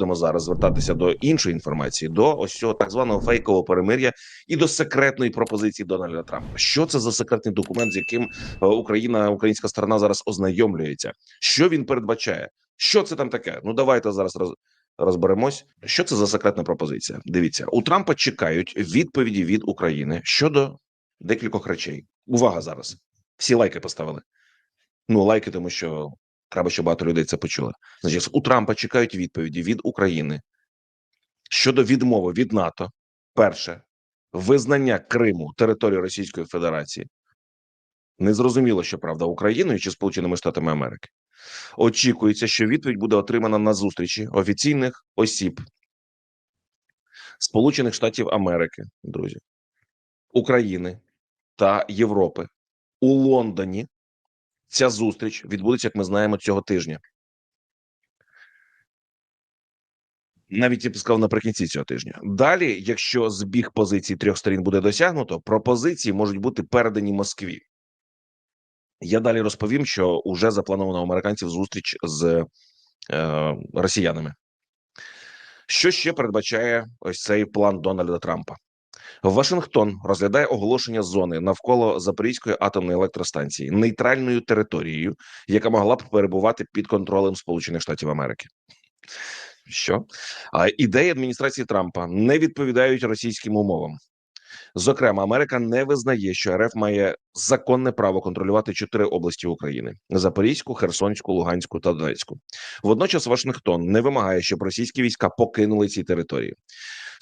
будемо зараз звертатися до іншої інформації, до ось цього так званого фейкового перемир'я і до секретної пропозиції Дональда Трампа. Що це за секретний документ, з яким е, Україна, українська сторона зараз ознайомлюється? Що він передбачає? Що це там таке? Ну давайте зараз роз, розберемось. Що це за секретна пропозиція? Дивіться, у Трампа чекають відповіді від України щодо декількох речей. Увага зараз. Всі лайки поставили. Ну, лайки, тому що треба, щоб багато людей це почули. Значить, у Трампа чекають відповіді від України щодо відмови від НАТО. Перше визнання Криму територією Російської Федерації. Незрозуміло, що правда Україною чи Сполученими Штатами Америки. Очікується, що відповідь буде отримана на зустрічі офіційних осіб Сполучених Штатів Америки, друзі, України та Європи у Лондоні. Ця зустріч відбудеться, як ми знаємо, цього тижня. Навіть я б сказав наприкінці цього тижня. Далі, якщо збіг позицій трьох сторін буде досягнуто, пропозиції можуть бути передані Москві. Я далі розповім, що вже заплановано американців зустріч з е, росіянами. Що ще передбачає ось цей план Дональда Трампа? Вашингтон розглядає оголошення зони навколо Запорізької атомної електростанції нейтральною територією, яка могла б перебувати під контролем Сполучених Штатів Америки. Що а ідеї адміністрації Трампа не відповідають російським умовам. Зокрема, Америка не визнає, що РФ має законне право контролювати чотири області України: Запорізьку, Херсонську, Луганську та Донецьку. Водночас Вашингтон не вимагає, щоб російські війська покинули ці території.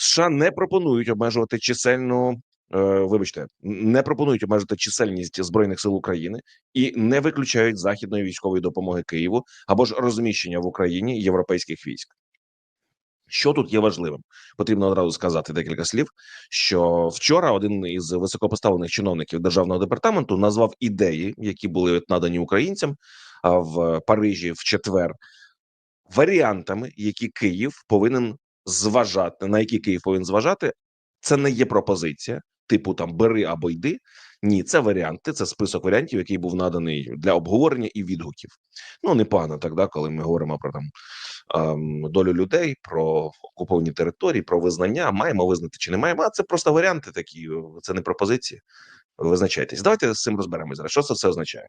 США не пропонують обмежувати чисельну. е, Вибачте, не пропонують обмежити чисельність збройних сил України і не виключають західної військової допомоги Києву або ж розміщення в Україні європейських військ. Що тут є важливим? Потрібно одразу сказати декілька слів. Що вчора один із високопоставлених чиновників державного департаменту назвав ідеї, які були надані українцям в Парижі в четвер, варіантами, які Київ повинен зважати, на які Київ повинен зважати. Це не є пропозиція, типу там бери або йди. Ні, це варіанти, це список варіантів, який був наданий для обговорення і відгуків. Ну непогано так, да, коли ми говоримо про там ем, долю людей, про окуповані території, про визнання. Маємо визнати чи не маємо. А це просто варіанти такі, це не пропозиції. Визначайтесь. Давайте з цим розберемось зараз. Що це все означає?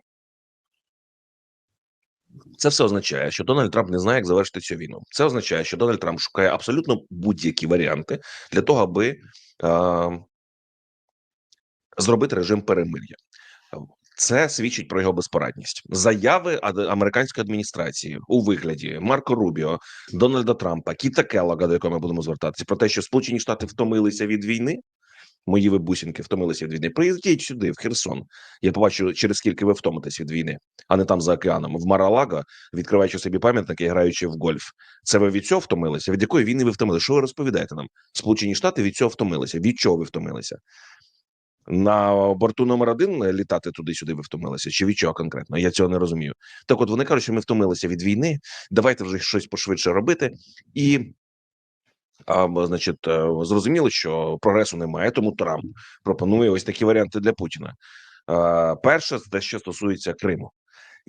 Це все означає, що Дональд Трамп не знає, як завершити цю війну. Це означає, що Дональд Трамп шукає абсолютно будь-які варіанти для того, аби е, зробити режим перемир'я. Це свідчить про його безпорадність. Заяви американської адміністрації у вигляді Марко Рубіо, Дональда Трампа, Кіта Келлога, до якого ми будемо звертатися, про те, що Сполучені Штати втомилися від війни. Мої ви бусінки втомилися від війни. Приїздіть сюди, в Херсон. Я побачу, через скільки ви втомитесь від війни, а не там за океаном. В Маралага, відкриваючи собі пам'ятники і граючи в гольф. Це ви від цього втомилися? Від якої війни ви втомилися? Що ви розповідаєте нам? Сполучені Штати від цього втомилися. Від чого ви втомилися? На борту номер один літати туди-сюди ви втомилися, чи від чого конкретно? Я цього не розумію. Так, от вони кажуть, що ми втомилися від війни. Давайте вже щось пошвидше робити. І а, значить, е, зрозуміло, що прогресу немає, тому Трамп пропонує ось такі варіанти для Путіна. Е, Перше, те, що стосується Криму.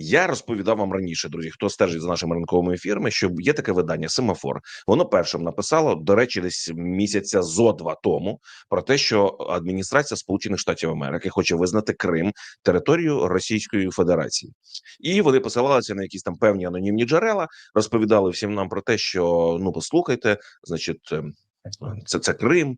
Я розповідав вам раніше, друзі, хто стежить за нашими ранковими ефірами, що є таке видання Семафор. Воно першим написало, до речі, десь місяця зо два тому про те, що адміністрація Сполучених Штатів Америки хоче визнати Крим територією Російської Федерації, і вони посилалися на якісь там певні анонімні джерела, розповідали всім нам про те, що ну послухайте, значить. ем, Це це Крим.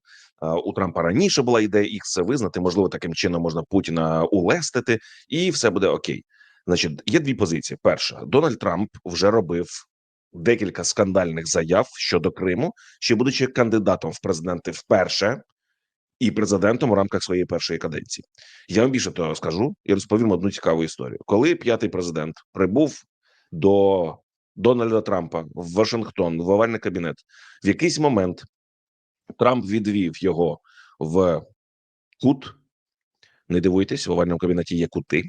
У Трампа раніше була ідея їх це визнати. Можливо, таким чином можна Путіна улестити, і все буде окей. Значить, є дві позиції. Перша, Дональд Трамп вже робив декілька скандальних заяв щодо Криму, ще будучи кандидатом в президенти вперше і президентом у рамках своєї першої каденції. Я вам більше того скажу і розповім одну цікаву історію. Коли п'ятий президент прибув до Дональда Трампа в Вашингтон в овальний кабінет, в якийсь момент Трамп відвів його в кут. Не дивуйтесь, в овальному кабінеті є кути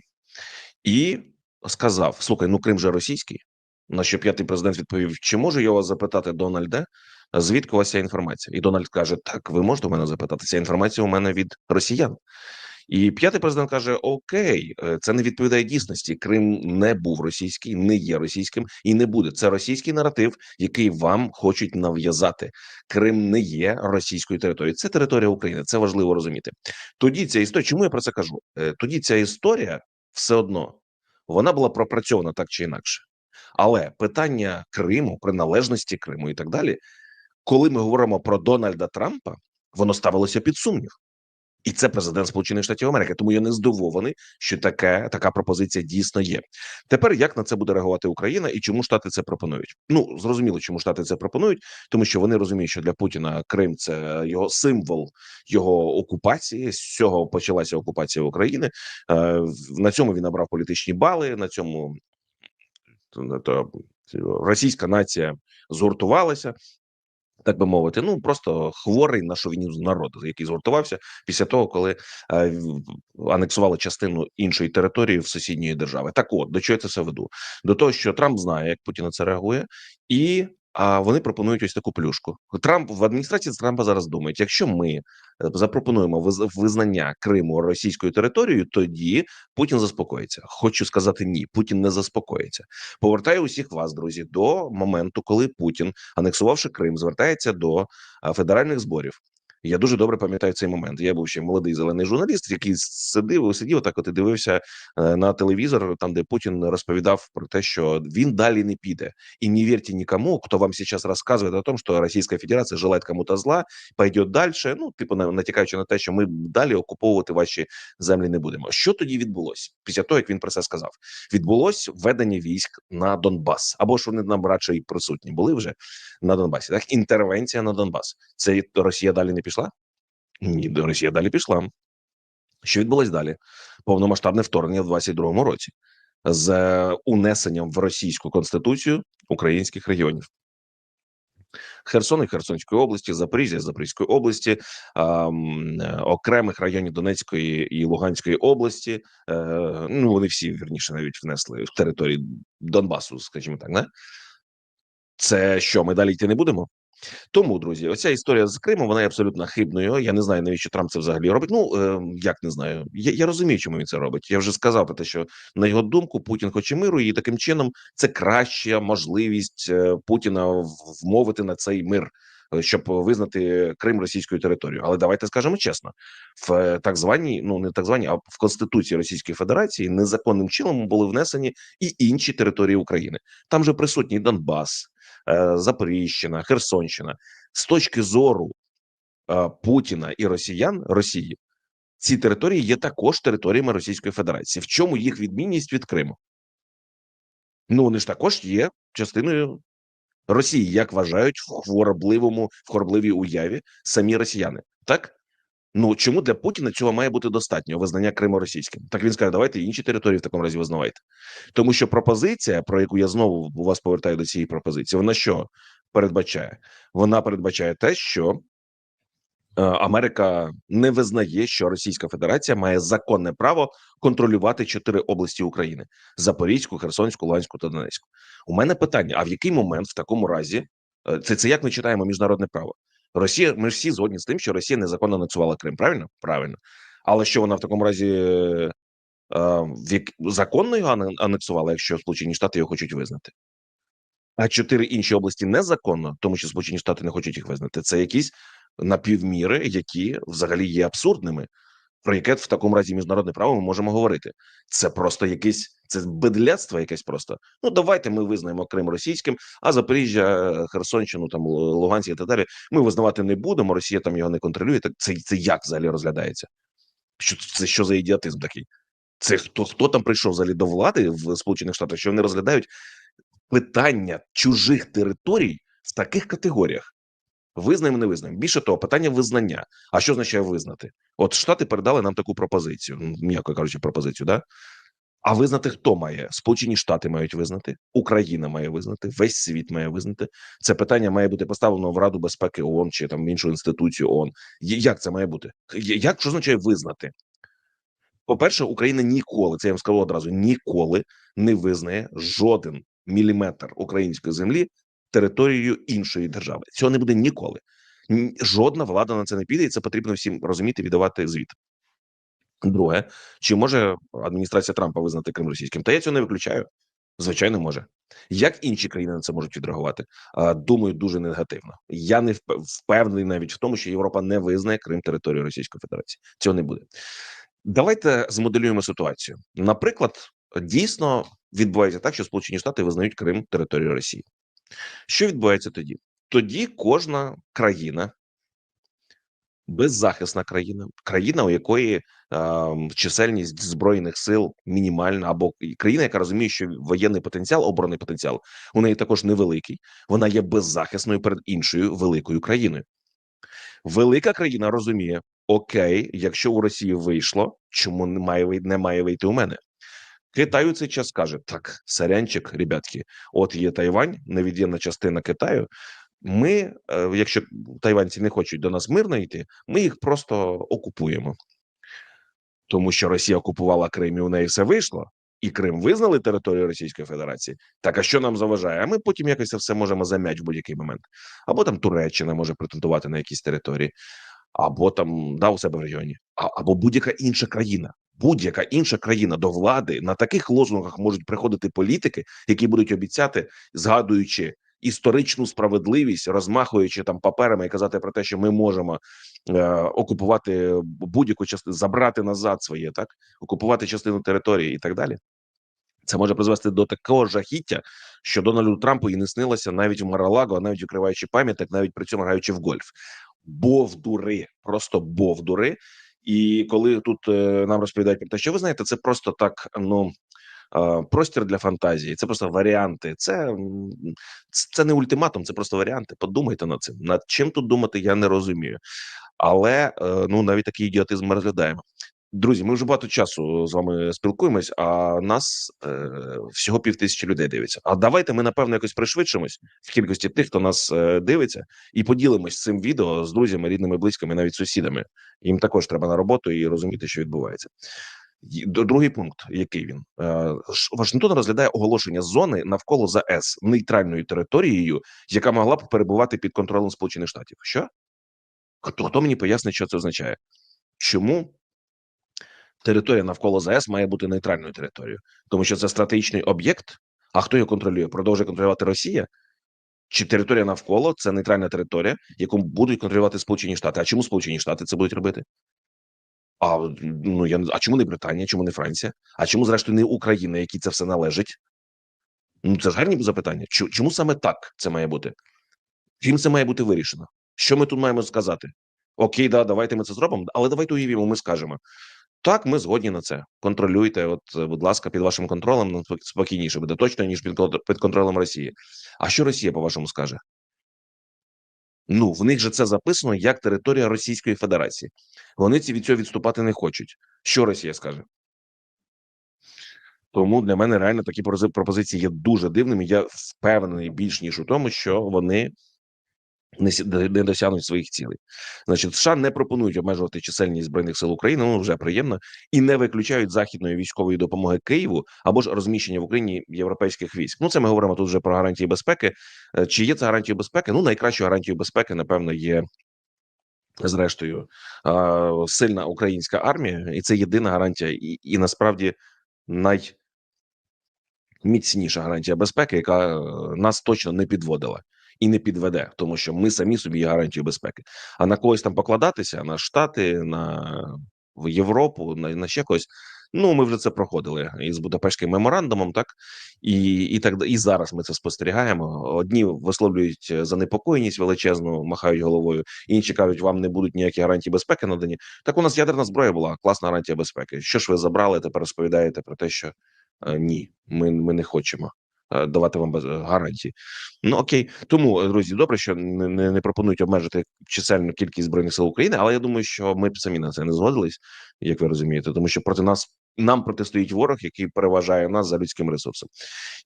і сказав: Слухай, ну Крим же російський. На що п'ятий президент відповів: Чи можу я вас запитати, Дональде, звідки у вас ця інформація? І Дональд каже: Так, ви можете у мене запитати. Ця інформація у мене від росіян. І п'ятий президент каже: Окей, е, це не відповідає дійсності. Крим не був російський, не є російським і не буде. Це російський наратив, який вам хочуть нав'язати. Крим не є російською територією. Це територія України. Це важливо розуміти. Тоді ця історія. Чому я про це кажу? Е, Тоді ця історія все одно вона була пропрацьована так чи інакше. Але питання Криму, приналежності Криму і так далі, коли ми говоримо про Дональда Трампа, воно ставилося під сумнів. І це президент Сполучених Штатів Америки. Тому я не здивований, що таке така пропозиція дійсно є. Тепер як на це буде реагувати Україна і чому Штати це пропонують? Ну зрозуміло, чому Штати це пропонують, тому що вони розуміють, що для Путіна Крим це його символ його окупації. З цього почалася окупація України. Е, На цьому він набрав політичні бали. На цьому російська нація згуртувалася. Так би мовити, ну просто хворий на шовінізм народу, який згуртувався після того, коли е, анексували частину іншої території в сусідньої держави. Так, от до чого я це все веду? До того, що Трамп знає, як Путін на це реагує, і а вони пропонують ось таку плюшку. Трамп в адміністрації Трампа зараз думають: якщо ми е, запропонуємо виз- визнання Криму російською територією, тоді Путін заспокоїться. Хочу сказати ні, Путін не заспокоїться. Повертаю усіх вас, друзі, до моменту, коли Путін, анексувавши Крим, звертається до федеральних зборів. Я дуже добре пам'ятаю цей момент. Я був ще молодий зелений журналіст, який сидів, сидів так, от і дивився е, на телевізор, там де Путін розповідав про те, що він далі не піде, і не вірте нікому, хто вам зараз розказує о том, що Російська Федерація желає кому-то зла, пойде далі. Ну, типу, на- натякаючи на те, що ми далі окуповувати ваші землі не будемо. Що тоді відбулося після того, як він про це сказав? Відбулось введення військ на Донбас, або ж вони нам радше і присутні були вже на Донбасі. Так, інтервенція на Донбас. Це Росія далі не пішла? Ні, Росія далі пішла. Що відбулось далі? Повномасштабне вторгнення в 22-му році з унесенням в російську конституцію українських регіонів. Херсон і Херсонської області, Запоріжжя, Запорізької області, а, м, е, окремих районів Донецької і Луганської області. Е, ну вони всі вірніше навіть внесли в території Донбасу, скажімо так, не? Це що, ми далі йти не будемо? Тому, друзі, оця історія з Кримом вона є абсолютно хибною. Я не знаю, навіщо Трамп це взагалі робить. Ну е, як не знаю. Я, я розумію, чому він це робить. Я вже сказав про те, що на його думку Путін хоче миру, і таким чином це краща можливість е, Путіна вмовити на цей мир. е, Щоб визнати Крим російською територією, але давайте скажемо чесно: в так званій, ну не так званій, а в Конституції Російської Федерації незаконним чином були внесені і інші території України. Там же присутній Донбас, Запоріжжя, Херсонщина. З точки зору е, Путіна і Росіян Росії, ці території є також територіями Російської Федерації. В чому їх відмінність від Криму? Ну вони ж також є частиною Росії, як вважають в хворобливому, в хворобливій уяві самі росіяни. Так ну чому для Путіна цього має бути достатньо визнання Криму російським? Так він скаже, давайте інші території в такому разі визнавайте. Тому що пропозиція, про яку я знову вас повертаю до цієї пропозиції, вона що передбачає? Вона передбачає те, що е, Америка не визнає, що Російська Федерація має законне право контролювати чотири області України: Запорізьку, Херсонську, Луганську та Донецьку. У мене питання: а в який момент в такому разі е, це, це як ми читаємо міжнародне право? Росія, ми ж всі згодні з тим, що Росія незаконно анексувала Крим. Правильно? Правильно. Але що вона в такому разі е, законно його анексувала, якщо Сполучені Штати його хочуть визнати? А чотири інші області незаконно, тому що Сполучені Штати не хочуть їх визнати. Це якісь напівміри, які взагалі є абсурдними. Про яке в такому разі міжнародне право ми можемо говорити? Це просто якесь це бедляцтво, якесь просто. Ну давайте ми визнаємо Крим російським, а Запоріжжя, е, Херсонщину, там Лу- Луганськ і так далі. Ми визнавати не будемо. Росія там його не контролює. Так це, це як взагалі розглядається? Що це що за ідіотизм такий? Це хто хто там прийшов взагалі до влади в Сполучених Штатах? Що вони розглядають питання чужих територій в таких категоріях? Визнаємо, не визнаємо. Більше того, питання визнання. А що означає визнати? От Штати передали нам таку пропозицію, м, м'яко кажучи, пропозицію, да? А визнати хто має? Сполучені Штати мають визнати, Україна має визнати, весь світ має визнати. Це питання має бути поставлено в Раду безпеки ООН чи там іншу інституцію ООН. Як це має бути? Як що означає визнати? По-перше, Україна ніколи, це я вам скажу одразу, ніколи не визнає жоден міліметр української землі територією іншої держави. Цього не буде ніколи. Жодна влада на це не піде, і це потрібно всім розуміти, віддавати звіт. Друге, чи може адміністрація Трампа визнати Крим російським? Та я цього не виключаю. Звичайно, може. Як інші країни на це можуть відреагувати? Думаю, дуже негативно. Я не впевнений навіть в тому, що Європа не визнає Крим територією Російської Федерації. Цього не буде. Давайте змоделюємо ситуацію. Наприклад, дійсно відбувається так, що Сполучені Штати визнають Крим територією Росії. Що відбувається тоді? Тоді кожна країна, беззахисна країна, країна, у якої е, чисельність збройних сил мінімальна, або країна, яка розуміє, що воєнний потенціал, оборонний потенціал у неї також невеликий. Вона є беззахисною перед іншою великою країною. Велика країна розуміє: окей, якщо у Росії вийшло, чому не має не має вийти у мене? Китай у цей час каже: так, сарянчик, ребятки, от є Тайвань, невід'ємна частина Китаю. Ми, е, якщо тайванці не хочуть до нас мирно йти, ми їх просто окупуємо, тому що Росія окупувала Крим, і у неї все вийшло, і Крим визнали територією Російської Федерації. Так а що нам заважає? А ми потім якось це все можемо зам'ять в будь-який момент. Або там Туреччина може претендувати на якісь території, або там да у себе в регіоні, або будь-яка інша країна. Будь-яка інша країна до влади на таких лозунгах можуть приходити політики, які будуть обіцяти, згадуючи історичну справедливість, розмахуючи там паперами і казати про те, що ми можемо е, окупувати будь-яку частину, забрати назад своє, так окупувати частину території і так далі. Це може призвести до такого жахіття, що Дональду Трампу і не снилося навіть в Маралаго, а навіть відкриваючи пам'ятник, навіть при цьому граючи в гольф. Бовдури, просто бовдури. І коли тут е, нам розповідають про те, що ви знаєте, це просто так, ну. Простір для фантазії, це просто варіанти. Це, це не ультиматум, це просто варіанти. Подумайте над цим. Над чим тут думати, я не розумію. Але е, ну навіть такий ідіотизм ми розглядаємо. Друзі, ми вже багато часу з вами спілкуємось, а нас е, всього пів тисячі людей дивиться. А давайте ми напевно якось пришвидшимось в кількості тих, хто нас е, дивиться, і поділимось цим відео з друзями, рідними, близькими, навіть сусідами. Їм також треба на роботу і розуміти, що відбувається. Другий пункт, який він Е, Вашингтон розглядає оголошення зони навколо ЗАЕС нейтральною територією, яка могла б перебувати під контролем Сполучених Штатів. Що хто, хто мені пояснить, що це означає? Чому територія навколо ЗАЕС має бути нейтральною територією, тому що це стратегічний об'єкт. А хто його контролює? Продовжує контролювати Росія? Чи територія навколо це нейтральна територія, яку будуть контролювати Сполучені Штати? А чому Сполучені Штати це будуть робити? А ну я а чому не Британія? Чому не Франція? А чому зрештою не Україна, якій це все належить? Ну це ж гарні запитання. Чому саме так це має бути? Чим це має бути вирішено? Що ми тут маємо сказати? Окей, да, давайте ми це зробимо, але давайте уявімо, ми скажемо. Так, ми згодні на це. Контролюйте, от, будь ласка, під вашим контролем ну, спокійніше буде точно, ніж під, контролем Росії. А що Росія, по-вашому, скаже? Ну, в них же це записано як територія Російської Федерації. Вони від цього відступати не хочуть. Що Росія скаже? Тому для мене реально такі пропозиції є дуже дивними. Я впевнений більш ніж у тому, що вони не досягнуть своїх цілей. Значить, США не пропонують обмежувати чисельність збройних сил України. Ну вже приємно, і не виключають західної військової допомоги Києву або ж розміщення в Україні європейських військ. Ну це ми говоримо тут вже про гарантії безпеки. Е, Чи є це гарантією безпеки? Ну найкращою гарантією безпеки, напевно, є. Зрештою, сильна українська армія, і це єдина гарантія, і, і насправді найміцніша гарантія безпеки, яка е, нас точно не підводила і не підведе, тому що ми самі собі є гарантією безпеки. А на когось там покладатися на Штати, на в Європу, на, на ще когось. Ну, ми вже це проходили із Будапештським меморандумом, так і і так і зараз ми це спостерігаємо. Одні висловлюють е, занепокоєність величезну, махають головою, інші кажуть, вам не будуть ніякі гарантії безпеки надані. Так у нас ядерна зброя була класна гарантія безпеки. Що ж ви забрали? Тепер розповідаєте про те, що е, ні, ми, ми не хочемо давати вам гарантії. Ну окей, тому е, друзі, добре, що не, не, пропонують обмежити чисельну кількість збройних сил України, але я думаю, що ми б самі на це не згодились, як ви розумієте, тому що проти нас нам протистоїть ворог, який переважає нас за людським ресурсом,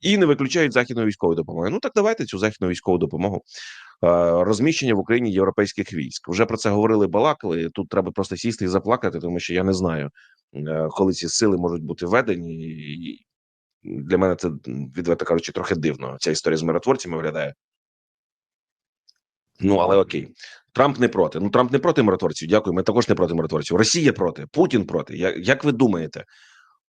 і не виключають західної військової допомоги. Ну так давайте цю західну військову допомогу. Е, Розміщення в Україні європейських військ вже про це говорили, балакали. Тут треба просто сісти і заплакати, тому що я не знаю, е, коли ці сили можуть бути введені. І для мене це відверто кажучи, трохи дивно. Ця історія з миротворцями виглядає. Ну але окей, Трамп не проти. Ну Трамп не проти миротворців. Дякую. Ми також не проти миротворців. Росія проти, Путін проти. Я- Як ви думаєте,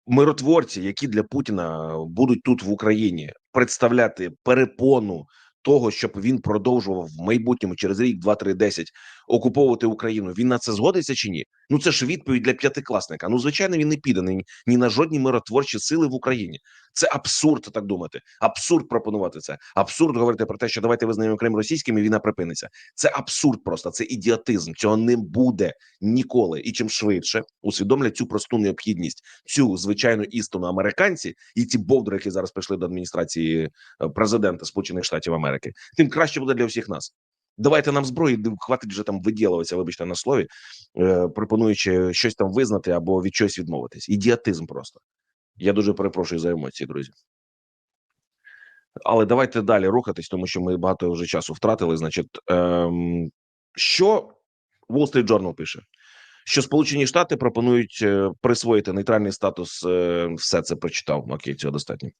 миротворці, які для Путіна будуть тут в Україні представляти перепону того, щоб він продовжував в майбутньому через рік, два, три, десять окуповувати Україну, він на це згодиться чи ні? Ну це ж відповідь для п'ятикласника. Ну звичайно, він не піде ні, ні на жодні миротворчі сили в Україні. Це абсурд так думати. Абсурд пропонувати це. Абсурд говорити про те, що давайте визнаємо Крим російським і війна припиниться. Це абсурд, просто це ідіотизм. Цього не буде ніколи. І чим швидше усвідомлять цю просту необхідність, цю звичайну істину американці і ці бовдури, які зараз прийшли до адміністрації е, президента Сполучених Штатів Америки, тим краще буде для всіх нас. Давайте нам зброї, хватить вже там виділуватися, вибачте на слові, е, пропонуючи щось там визнати або від чогось відмовитись. Ідіотизм просто. Я дуже перепрошую за емоції, друзі. Але давайте далі рухатись, тому що ми багато вже часу втратили. Значить, ем, що Wall Street Journal пише? Що Сполучені Штати пропонують е, присвоїти нейтральний статус. е, все це прочитав. Окей, цього достатньо.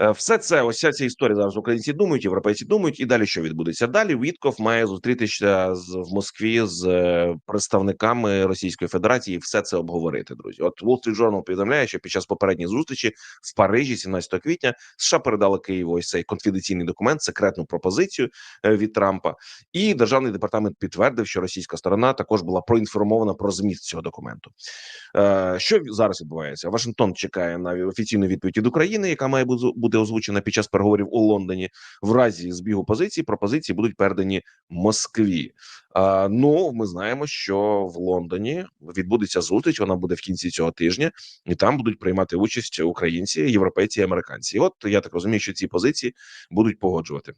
Е, Все це, ось ця історія зараз українці думають, європейці думають, і далі що відбудеться? Далі Вітков має зустрітися з в Москві з е, представниками Російської Федерації і все це обговорити. Друзі, от Wall Street Journal повідомляє, що під час попередньої зустрічі в Парижі, 17 квітня, США передали Києву ось цей конфіденційний документ, секретну пропозицію е, від Трампа, і державний департамент підтвердив, що російська сторона також була проінформована про зміст цього документу. Що зараз відбувається? Вашингтон чекає на офіційну відповідь від України, яка має бу- буде озвучена під час переговорів у Лондоні. В разі збігу позицій пропозиції будуть передані Москві. Е, Ну, ми знаємо, що в Лондоні відбудеться зустріч. Вона буде в кінці цього тижня, і там будуть приймати участь українці, європейці і американці. І от я так розумію, що ці позиції будуть погоджувати.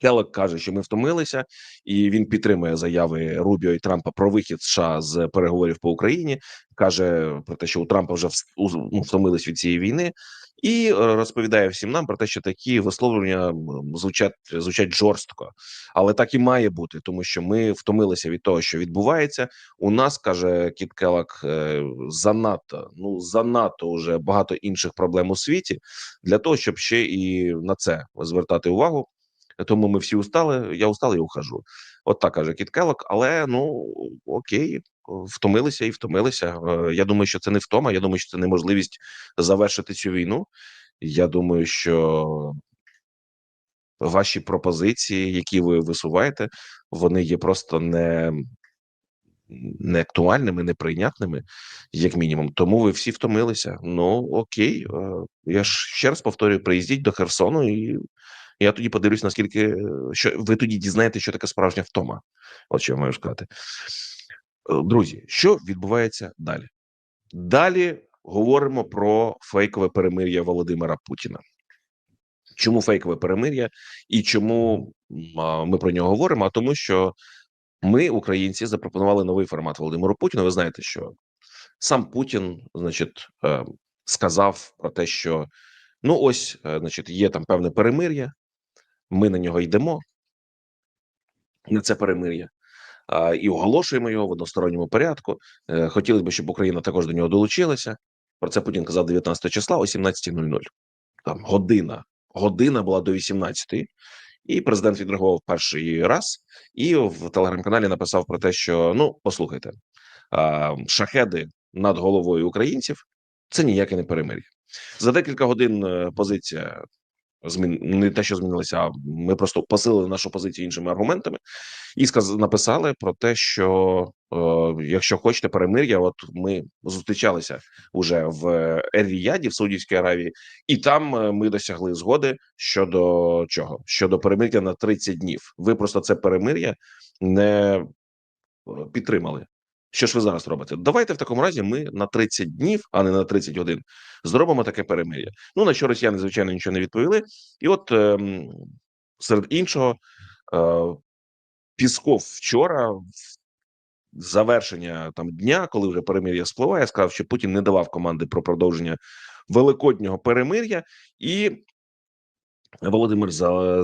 Келек каже, що ми втомилися, і він підтримує заяви Рубіо і Трампа про вихід США з переговорів по Україні. каже про те, що у Трампа вже ну, втомились від цієї війни, і е, розповідає всім нам про те, що такі висловлення звучать звучать жорстко, але так і має бути, тому що ми втомилися від того, що відбувається. У нас каже Кіт Келак е, занадто ну занадто вже багато інших проблем у світі для того, щоб ще і на це звертати увагу. Тому ми всі устали. Я устал і ухожу. От так каже Кіт Келлок, але ну окей, втомилися і втомилися. Е, Я думаю, що це не втома. Я думаю, що це неможливість завершити цю війну. Я думаю, що ваші пропозиції, які ви висуваєте, вони є просто не, не актуальними, неприйнятними, як мінімум. Тому ви всі втомилися. Ну окей, е, я ж ще раз повторюю: приїздіть до Херсону, і я тоді подивлюсь, наскільки е, що ви тоді дізнаєтеся, що таке справжня втома. От що я маю сказати. Е, Друзі, що відбувається далі? Далі говоримо про фейкове перемир'я Володимира Путіна. Чому фейкове перемир'я і чому ми про нього говоримо? А тому, що ми, українці, запропонували новий формат Володимиру Путіну. Ви знаєте, що сам Путін, значить, е, сказав про те, що ну ось, е, значить, є там певне перемир'я, ми на нього йдемо, на це перемир'я. І оголошуємо його в односторонньому порядку. Е, Хотілося б, щоб Україна також до нього долучилася. Про це Путін казав 19 числа о 17.00. Там година. Година була до 18 і президент відреагував перший раз і в телеграм-каналі написав про те, що ну послухайте, шахеди над головою українців це ніяке не перемир'я. За декілька годин е, позиція змін не те, що змінилася, а ми просто посилили нашу позицію іншими аргументами, і сказ написали про те, що е, якщо хочете перемир'я, от ми зустрічалися уже в Ер-Ріяді, в Саудівській Аравії, і там е, ми досягли згоди щодо чого? Щодо перемир'я на 30 днів. Ви просто це перемир'я не е, підтримали. Що ж ви зараз робите? Давайте в такому разі ми на 30 днів, а не на 30 годин, зробимо таке перемир'я. Ну на що росіяни, звичайно, нічого не відповіли. І от ем, серед іншого, е, Пісков вчора, в завершення там дня, коли вже перемир'я спливає, сказав, що Путін не давав команди про продовження великоднього перемир'я, і Володимир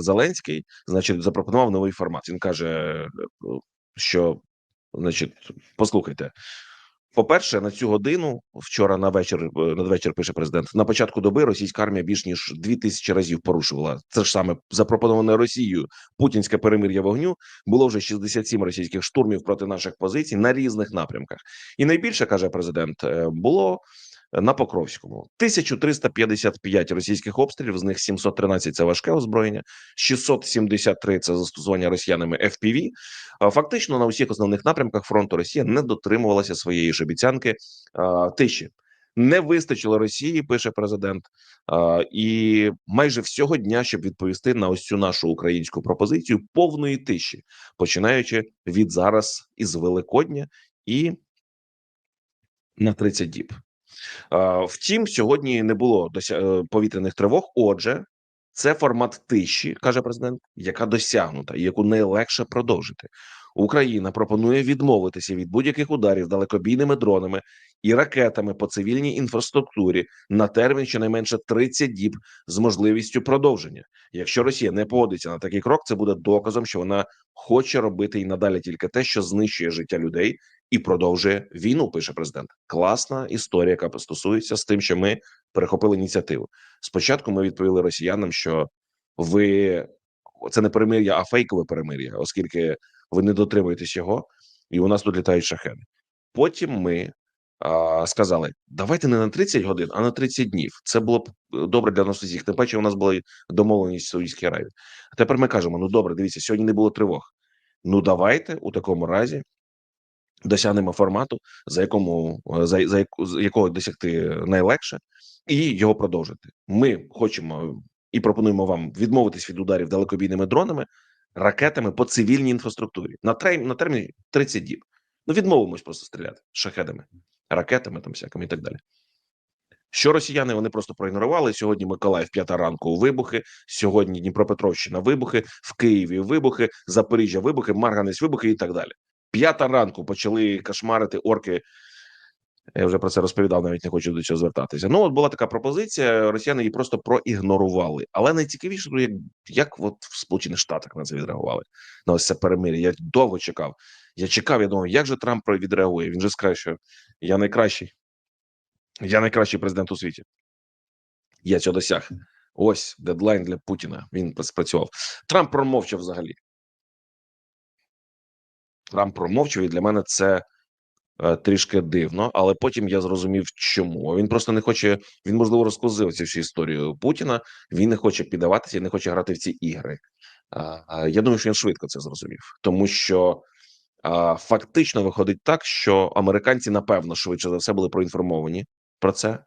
Зеленський, значить, запропонував новий формат. Він каже, е, що, значить, послухайте. По-перше, на цю годину вчора на вечір е, надвечір пише президент. На початку доби російська армія більш ніж дві тисячі разів порушувала це ж саме запропоноване Росією путінське перемир'я вогню. Було вже 67 російських штурмів проти наших позицій на різних напрямках. І найбільше каже президент е, було на Покровському 1355 російських обстрілів. З них 713 – це важке озброєння, 673 – це застосування росіянами FPV. Фактично на усіх основних напрямках фронту Росія не дотримувалася своєї ж обіцянки тиші. Не вистачило Росії, пише президент, і майже всього дня, щоб відповісти на ось цю нашу українську пропозицію повної тиші, починаючи від зараз із Великодня і на 30 діб. А, Втім, сьогодні не було е, повітряних тривог. Отже, це формат тиші, каже президент, яка досягнута і яку найлегше продовжити. Україна пропонує відмовитися від будь-яких ударів далекобійними дронами і ракетами по цивільній інфраструктурі на термін щонайменше 30 діб з можливістю продовження. Якщо Росія не погодиться на такий крок, це буде доказом, що вона хоче робити і надалі тільки те, що знищує життя людей і продовжує війну. Пише президент. Класна історія, яка стосується з тим, що ми перехопили ініціативу. Спочатку ми відповіли росіянам, що ви це не перемир'я, а фейкове перемир'я, оскільки ви не дотримуєтесь його, і у нас тут літають шахеди. Потім ми а, сказали: давайте не на 30 годин, а на 30 днів. Це було б е, добре для нас усіх. Тим паче, у нас була домовленість з Саудівській Аравії. А тепер ми кажемо: ну добре, дивіться, сьогодні не було тривог. Ну давайте у такому разі досягнемо формату, за якому за, за яку- з якого досягти найлегше, і його продовжити. Ми хочемо і пропонуємо вам відмовитись від ударів далекобійними дронами, ракетами по цивільній інфраструктурі на трейм на терміні 30 діб. Ну відмовимось просто стріляти шахедами, ракетами там всякими і так далі. Що росіяни вони просто проігнорували сьогодні. Миколаїв п'ята ранку вибухи. Сьогодні Дніпропетровщина вибухи, в Києві вибухи, Запоріжжя вибухи, Марганець вибухи і так далі. П'ята ранку почали кошмарити орки. Я вже про це розповідав, навіть не хочу до цього звертатися. Ну, от була така пропозиція. Росіяни її просто проігнорували. Але найцікавіше, ну, як, як от в Сполучених Штатах на це відреагували. На ось це перемир'я. Я довго чекав. Я чекав, я думав, як же Трамп відреагує? Він же скаже, що я найкращий. Я найкращий президент у світі. Я цього досяг. Ось дедлайн для Путіна. Він спрацював. Трамп промовчав взагалі. Трамп промовчав, і для мене це е, трішки дивно, але потім я зрозумів, чому він просто не хоче. Він можливо розкозив цю всю історію Путіна. Він не хоче піддаватися, і не хоче грати в ці ігри. Я думаю, що він швидко це зрозумів, тому що фактично виходить так, що американці напевно швидше за все були проінформовані про це,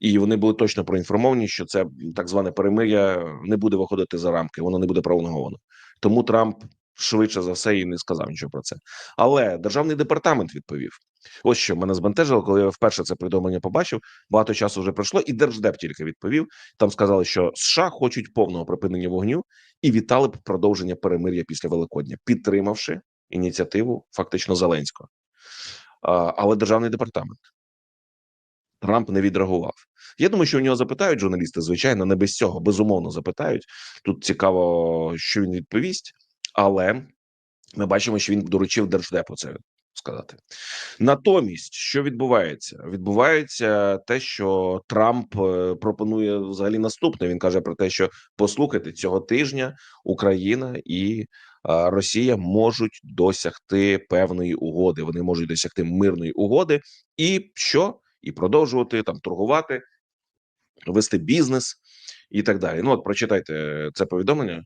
і вони були точно проінформовані, що це так зване перемир'я не буде виходити за рамки, воно не буде пролонговано. Тому Трамп швидше за все і не сказав нічого про це. Але державний департамент відповів: ось що мене збентежило, коли я вперше це повідомлення побачив. Багато часу вже пройшло, і держдеп тільки відповів. Там сказали, що США хочуть повного припинення вогню і вітали б продовження перемир'я після Великодня, підтримавши ініціативу фактично Зеленського. Але державний департамент. Трамп не відреагував. Я думаю, що у нього запитають журналісти, звичайно, не без цього, безумовно запитають. Тут цікаво, що він відповість, але ми бачимо, що він доручив держдепу це сказати. Натомість, що відбувається? Відбувається те, що Трамп е, пропонує взагалі наступне. Він каже про те, що послухайте цього тижня Україна і Росія можуть досягти певної угоди. Вони можуть досягти мирної угоди, і що? І продовжувати там торгувати, вести бізнес і так далі. Ну, от прочитайте це повідомлення.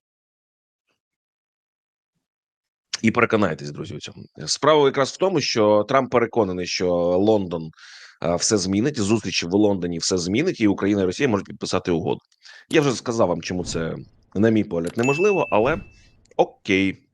І переконайтесь, друзі, у цьому справа якраз в тому, що Трамп переконаний, що Лондон все змінить. Зустрічі в Лондоні все змінить, і Україна і Росія можуть підписати угоду. Я вже сказав вам, чому це, на мій погляд, неможливо, але окей.